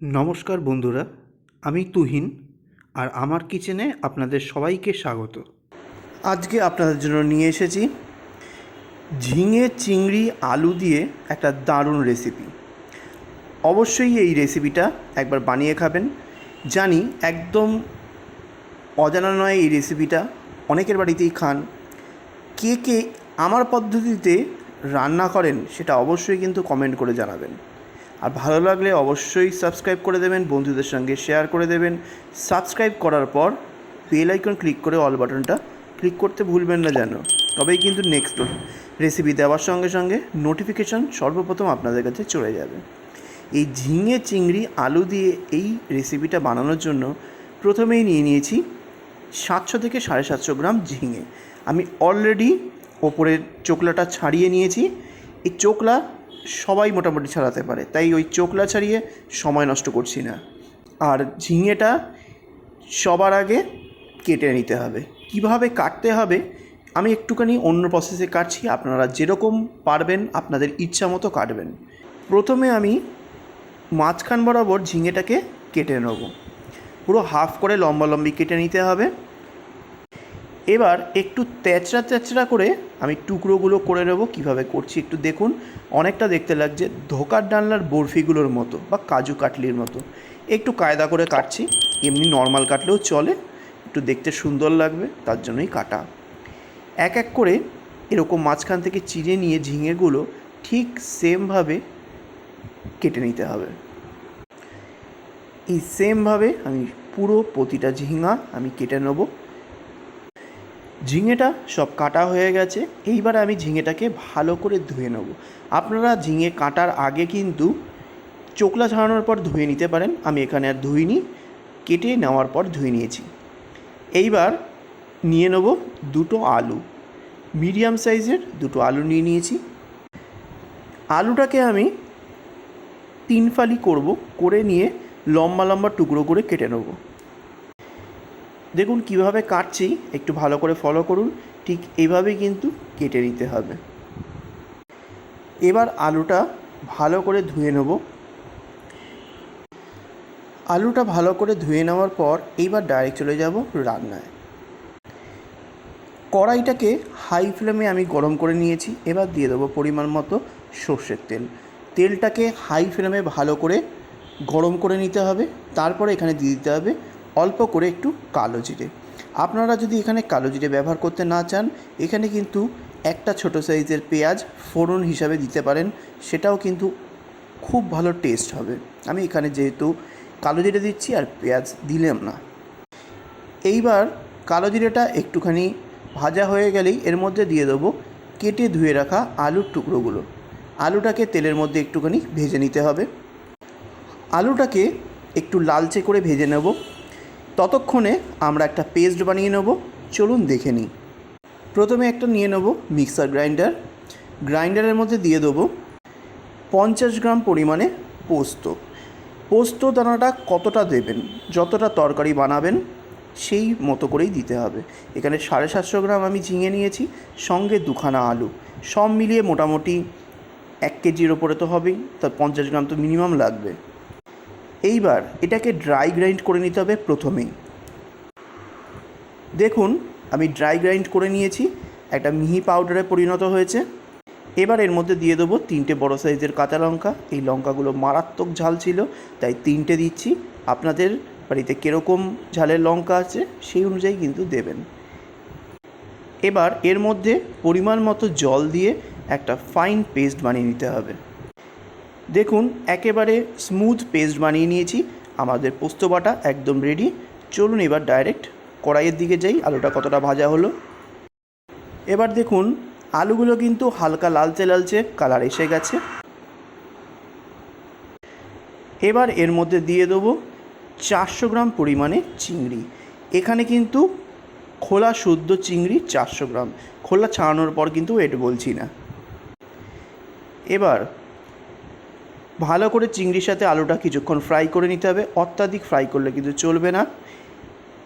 নমস্কার বন্ধুরা, আমি তুহিন আর আমার কিচেনে আপনাদের সবাইকে স্বাগত। আজকে আপনাদের জন্য নিয়ে এসেছি ঝিঙে চিংড়ি আলু দিয়ে একটা দারুণ রেসিপি অবশ্যই এই রেসিপিটা একবার বানিয়ে খাবেন। জানি একদম অজানা নয় এই রেসিপিটা অনেকের বাড়িতেই খান। কে কে আমার পদ্ধতিতে রান্না করেন সেটা অবশ্যই কিন্তু কমেন্ট করে জানাবেন। আর ভালো লাগলে অবশ্যই সাবস্ক্রাইব করে দেবেন, বন্ধুদের সঙ্গে শেয়ার করে দেবেন। সাবস্ক্রাইব করার পর বেল আইকন ক্লিক করে অল বাটনটা ক্লিক করতে ভুলবেন না যেন। তবেই কিন্তু নেক্সট রেসিপি দেওয়ার সঙ্গে সঙ্গে নোটিফিকেশন সর্বপ্রথম আপনাদের কাছে চলে যাবে। এই ঝিঙে, চিংড়ি, আলু দিয়ে এই রেসিপিটা বানানোর জন্য প্রথমেই নিয়ে নিয়েছি সাতশো থেকে সাড়ে সাতশো গ্রাম ঝিঙে। আমি অলরেডি ওপরের চোকলাটা ছাড়িয়ে নিয়েছি। এই চোকলা সবাই মোটামুটি ছাড়াতে পারে। তাই ওই চোখলা ছাড়িয়ে সময় নষ্ট করছি না। আর ঝিঙেটা সবার আগে কেটে নিতে হবে। কীভাবে কাটতে হবে, আমি একটুখানি অন্য প্রসেসে কাটছি, আপনারা যেরকম পারবেন, আপনাদের ইচ্ছা মতো কাটবেন। প্রথমে আমি মাঝখান বরাবর ঝিঙেটাকে কেটে নেব। পুরো হাফ করে লম্বা লম্বি কেটে নিতে হবে। এবার একটু তেচড়া তেচড়া করে আমি টুকরোগুলো করে নেব। কীভাবে করছি একটু দেখুন। অনেকটা দেখতে লাগছে ধোকার ডালনার বরফিগুলোর মতো বা কাজু কাটলির মতো। একটু কায়দা করে কাটছি। এমনি নর্মাল কাটলেও চলে। একটু দেখতে সুন্দর লাগবে, তার জন্যই কাটা। এক এক করে এরকম মাঝখান থেকে চিড়ে নিয়ে ঝিঙেগুলো ঠিক সেমভাবে কেটে নিতে হবে। এই সেমভাবে আমি পুরো প্রতিটা ঝিঙা আমি কেটে নেব। ঝিঙেটা সব কাটা হয়ে গেছে। এইবার আমি ঝিঙেটাকে ভালো করে ধুয়ে নেব। আপনারা ঝিঙে কাটার আগে কিন্তু চোকলা ছাড়ানোর পর ধুয়ে নিতে পারেন। আমি এখানে আর ধুইনি, কেটে নেওয়ার পর ধুয়ে নিয়েছি। এইবার নিয়ে নেব দুটো আলু। মিডিয়াম সাইজের দুটো আলু নিয়ে নিয়েছি। আলুটাকে আমি তিন ফালি করব, করে নিয়ে লম্বা লম্বা টুকরো করে কেটে নেব। দেখুন কীভাবে কাটছি, একটু ভালো করে ফলো করুন, ঠিক এইভাবেই কিন্তু কেটে নিতে হবে। এবার আলুটা ভালো করে ধুয়ে নেব। আলুটা ভালো করে ধুয়ে নেওয়ার পর এইবার ডাইরেক্ট চলে যাব রান্নায়। কড়াইটাকে হাই ফ্লেমে আমি গরম করে নিয়েছি, এবার দিয়ে দেবো পরিমাণ মতো সর্ষের তেল। তেলটাকে হাই ফ্লেমে ভালো করে গরম করে নিতে হবে, তারপরে এখানে দিয়ে দিতে হবে অল্প করে একটু কালো জিরে। আপনারা যদি এখানে কালো জিরে ব্যবহার করতে না চান, এখানে কিন্তু একটা ছোট সাইজের পেঁয়াজ ফোড়ন হিসাবে দিতে পারেন। সেটাও কিন্তু খুব ভালো টেস্ট হবে। আমি এখানে যেহেতু কালো জিরে দিচ্ছি আর পেঁয়াজ দিলাম না। এইবার কালো জিরেটা একটুখানি ভাজা হয়ে গেলেই এর মধ্যে দিয়ে দেবো কেটে ধুয়ে রাখা আলুর টুকরোগুলো। আলুটাকে তেলের মধ্যে একটুখানি ভেজে নিতে হবে। আলুটাকে একটু লালচে করে ভেজে নেব। ততক্ষণে আমরা একটা পেস্ট বানিয়ে নেব। চলুন দেখে নিই। প্রথমে একটা নিয়ে নেব মিক্সার গ্রাইন্ডার। গ্রাইন্ডারের মধ্যে দিয়ে দেবো পঞ্চাশ গ্রাম পরিমাণে পোস্ত। পোস্ত দানাটা কতটা দেবেন, যতটা তরকারি বানাবেন, সেই মতো করেই দিতে হবে। এখানে সাড়ে সাতশো গ্রাম আমি ঝিঙে নিয়েছি, সঙ্গে দুখানা আলু। সব মিলিয়ে মোটামুটি এক কেজির ওপরে তো হবেই, তার পঞ্চাশ গ্রাম তো মিনিমাম লাগবে। এইবার এটাকে ড্রাই গ্রাইন্ড করে নিতে হবে প্রথমেই। দেখুন, আমি ড্রাই গ্রাইন্ড করে নিয়েছি, একটা মিহি পাউডারে পরিণত হয়েছে। এবার এর মধ্যে দিয়ে দেবো তিনটে বড় সাইজের কাঁচা লঙ্কা। এই লঙ্কাগুলো মারাত্মক ঝাল ছিল, তাই তিনটে দিচ্ছি। আপনাদের বাড়িতে কীরকম ঝালের লঙ্কা আছে সেই অনুযায়ী কিন্তু দেবেন। এবার এর মধ্যে পরিমাণ মতো জল দিয়ে একটা ফাইন পেস্ট বানিয়ে নিতে হবে। দেখুন, একেবারে স্মুথ পেস্ট বানিয়ে নিয়েছি। আমাদের পোস্ত বাটা একদম রেডি চলুন এবার ডাইরেক্ট কড়াইয়ের দিকে যাই। আলুটা কতটা ভাজা হলো। এবার দেখুন, আলুগুলো কিন্তু হালকা লালচে লালচে কালার এসে গেছে। এবার এর মধ্যে দিয়ে দেবো চারশো গ্রাম পরিমাণে চিংড়ি। এখানে কিন্তু খোলা শুদ্ধ চিংড়ি চারশো গ্রাম। খোলা ছাড়ানোর পর কিন্তু এট বলছি না। এবার ভালো করে চিংড়ির সাথে আলুটা কিছুক্ষণ ফ্রাই করে নিতে হবে। অত্যাধিক ফ্রাই করলে কিন্তু চলবে না।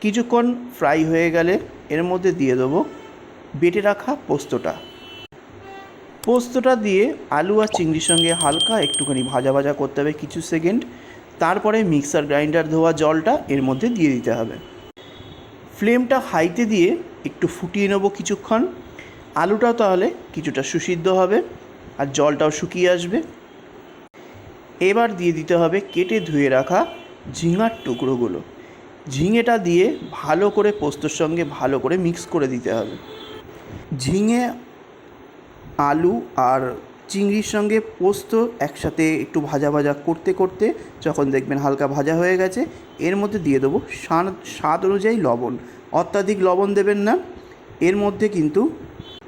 কিছুক্ষণ ফ্রাই হয়ে গেলে এর মধ্যে দিয়ে দেবো বেটে রাখা পোস্তটা। পোস্তটা দিয়ে আলু আর চিংড়ির সঙ্গে হালকা একটুখানি ভাজা ভাজা করতে হবে কিছু সেকেন্ড তারপরে মিক্সার গ্রাইন্ডার ধোয়া জলটা এর মধ্যে দিয়ে দিতে হবে। ফ্লেমটা হাইতে দিয়ে একটু ফুটিয়ে নেব কিছুক্ষণ। আলুটাও তাহলে কিছুটা সুসিদ্ধ হবে আর জলটাও শুকিয়ে আসবে। এবার দিয়ে দিতে হবে কেটে ধুয়ে রাখা ঝিঙার টুকরোগুলো। ঝিঙেটা দিয়ে ভালো করে পোস্তর সঙ্গে ভালো করে মিক্স করে দিতে হবে। ঝিঙে, আলু আর চিংড়ির সঙ্গে পোস্ত একসাথে একটু ভাজা ভাজা করতে করতে যখন দেখবেন হালকা ভাজা হয়ে গেছে, এর মধ্যে দিয়ে দেবো স্বাদ স্বাদ অনুযায়ী লবণ। অত্যাধিক লবণ দেবেন না। এর মধ্যে কিন্তু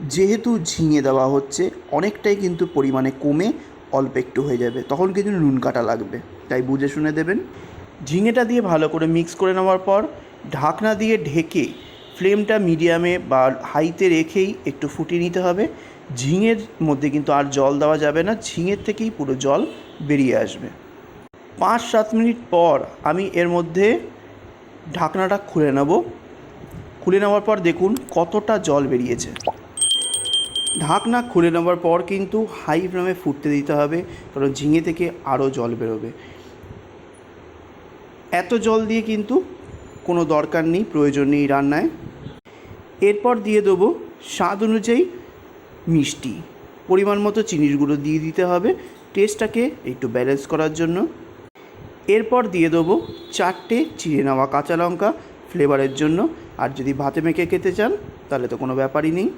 যেহেতু ঝিঙে দেওয়া হচ্ছে, অনেকটাই কিন্তু পরিমাণে কমে অল্প একটু হয়ে যাবে, তখন কিন্তু নুন কাটা লাগবে। তাই বুঝে শুনে দেবেন। ঝিঙেটা দিয়ে ভালো করে মিক্স করে নেওয়ার পর, ঢাকনা দিয়ে ঢেকে ফ্লেমটা মিডিয়ামে বা হাইতে রেখেই একটু ফুটিয়ে নিতে হবে। ঝিঙের মধ্যে কিন্তু আর জল দেওয়া যাবে না, ঝিঙের থেকেই পুরো জল বেরিয়ে আসবে। পাঁচ সাত মিনিট পর আমি এর মধ্যে ঢাকনাটা খুলে নেব। খুলে নেওয়ার পর দেখুন কতটা জল বেরিয়েছে। ঢাকনা খুলে নেওয়ার পর কিন্তু হাই ফ্লেমে ফুটতে দিতে হবে, কারণ ঝিঙে থেকে আরও জল বেরোবে। এত জল দিয়ে কিন্তু কোনো দরকার নেই, প্রয়োজন নেই রান্নায়। এরপর দিয়ে দেবো স্বাদ অনুযায়ী মিষ্টি। পরিমাণ মতো চিনির গুঁড়ো দিয়ে দিতে হবে, টেস্টটাকে একটু ব্যালেন্স করার জন্য। এরপর দিয়ে দেবো চারটে চিড়ে নেওয়া কাঁচা লঙ্কা ফ্লেভারের জন্য। আর যদি ভাতে মেখে খেতে চান, তাহলে তো কোনো ব্যাপারই নেই।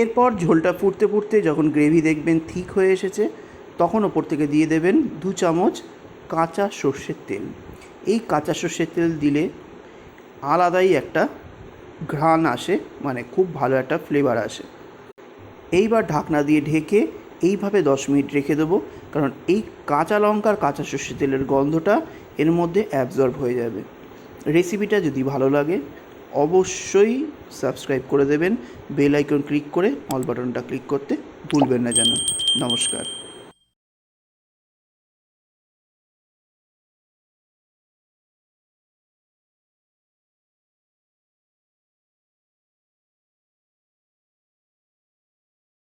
এরপর ঝোলটা ফুটতে ফুটতে যখন গ্রেভি দেখবেন ঠিক হয়ে এসেছে, তখন ওপর থেকে দিয়ে দেবেন দু চামচ কাঁচা সর্ষের তেল। এই কাঁচা সর্ষের তেল দিলে আলাদাই একটা ঘ্রাণ আসে মানে খুব ভালো একটা ফ্লেভার আসে। এইবার ঢাকনা দিয়ে ঢেকে এইভাবে দশ মিনিট রেখে দেবো, কারণ এই কাঁচা লঙ্কার কাঁচা সর্ষের তেলের গন্ধটা এর মধ্যে অ্যাবজর্ব হয়ে যাবে। রেসিপিটা যদি ভালো লাগে অবশ্যই সাবস্ক্রাইব করে দেবেন, বেল আইকন ক্লিক করে অল বাটনটা ক্লিক করতে ভুলবেন না যেন। নমস্কার।